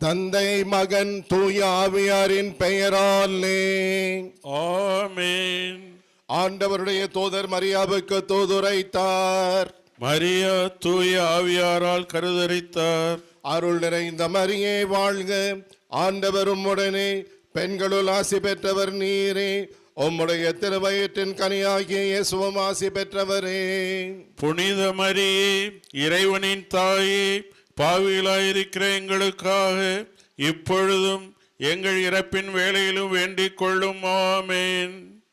தந்தை மகன் தூய ஆவியாரின் பெயராலே. ஆமென். ஆண்டவருடைய தூதர் மரியாவுக்கு தூதுரைத்தார். மரியா தூய ஆவியாரால் கருதரித்தார். அருள் நிறைந்த மரியே வாழ்க. ஆண்டவரும் உடனே பெண்களுள் ஆசி பெற்றவர் நீரே. உம்முடைய திருவயிற்றின் கனியாகிய இயேசுவும் ஆசி பெற்றவரே. புனித மரியே இறைவனின் தாயே பாவிகளாயிருக்கிற எங்களுக்காக இப்பொழுதும் எங்கள் இறப்பின் வேளையிலும் வேண்டிக் கொள்ளும். ஆமென்.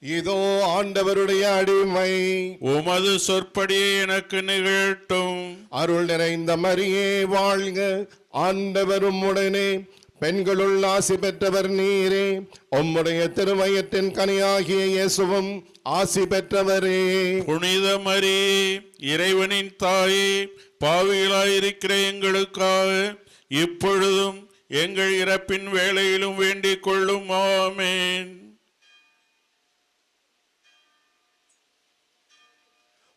இதோ ஆண்டவருடைய அடிமை. உமது சொற்படியே எனக்கு நிகழட்டும். அருள் நிறைந்த மரியே வாழ்க. ஆண்டவரும் உடனே பெண்களுள் ஆசி பெற்றவர் நீரே. உம்முடைய திருவயத்தின் கனியாகிய இயேசுவும் ஆசி பெற்றவரே. புனிதமரே இறைவனின் தாயே பாவிகளாயிருக்கிற எங்களுக்காக இப்பொழுதும் எங்கள் இறப்பின் வேலையிலும் வேண்டிக் கொள்ளும். ஆமேன்.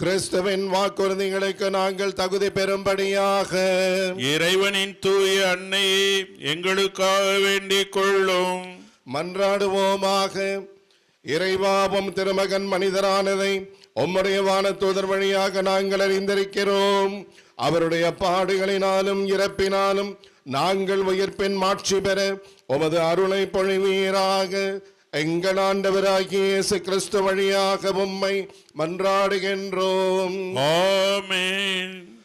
கிறிஸ்துவின் வாக்குறுதிகளுக்கு நாங்கள் தகுதி பெறும்படியாக. இறைவனின் தூய அன்னையே எங்களுக்காக வேண்டிக் கொள்ளும். மன்றாடுவோமாக. இறைவாவும் திருமகன் மனிதரானதை உம்முடைய வானதூதர் வழியாக நாங்கள் அறிந்திருக்கிறோம். அவருடைய பாடுகளினாலும் இறப்பினாலும் நாங்கள் உயிர்ப்பின் மாட்சி பெற உமது அருளை பொழிவீராக. எங்கள் இயேசு கிறிஸ்து வழியாக உம்மை மன்றாடுகின்றோம். ஆமென்.